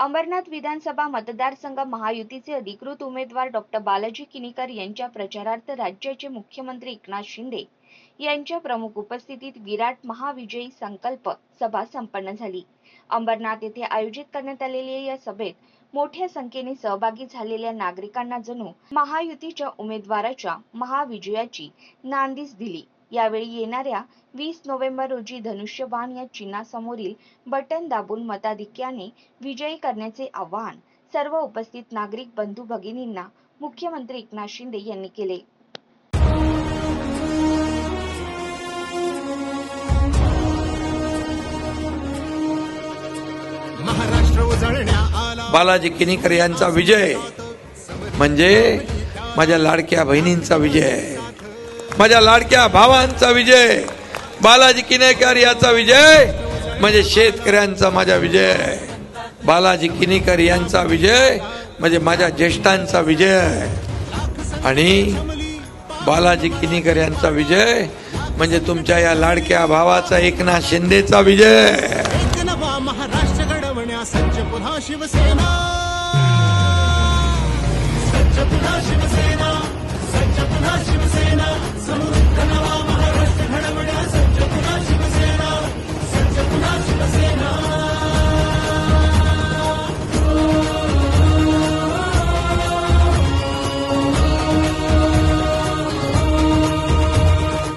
अंबरनाथ विधानसभा मतदारसंघ महायुतीचे अधिकृत उमेदवार डॉक्टर बालाजी किनीकर यांच्या प्रचारार्थ राज्याचे मुख्यमंत्री एकनाथ शिंदे यांच्या प्रमुख उपस्थितीत विराट महाविजयी संकल्प सभा संपन्न झाली. अंबरनाथ येथे आयोजित करण्यात आलेल्या या सभेत मोठ्या संख्येने सहभागी झालेल्या नागरिकांना जणू महायुतीच्या उमेदवाराच्या महाविजयाची नांदीच दिली. यावेळी येणाऱ्या वीस नोव्हेंबर रोजी धनुष्यबाण या चिन्हासमोरील बटन दाबून मताधिक्याने विजयी करण्याचे आवाहन सर्व उपस्थित नागरिक बंधू भगिनींना मुख्यमंत्री एकनाथ शिंदे यांनी केले. महाराष्ट्र उजळण्या आला. बालाजी किनीकर यांचा विजय. म्हणजे माझ्या लाडक्या बहिणींचा विजय. माझ्या लाडक्या भावांचा विजय बालाजी किनेकर याचा विजय म्हणजे शेतकऱ्यांचा माझा विजय बालाजी किनीकर यांचा विजय म्हणजे माझ्या ज्येष्ठांचा विजय आणि बालाजी किनीकर यांचा विजय म्हणजे तुमच्या या लाडक्या भावाचा एकनाथ शिंदेचा विजय. महाराष्ट्र घडवण्या पुन्हा शिवसेना.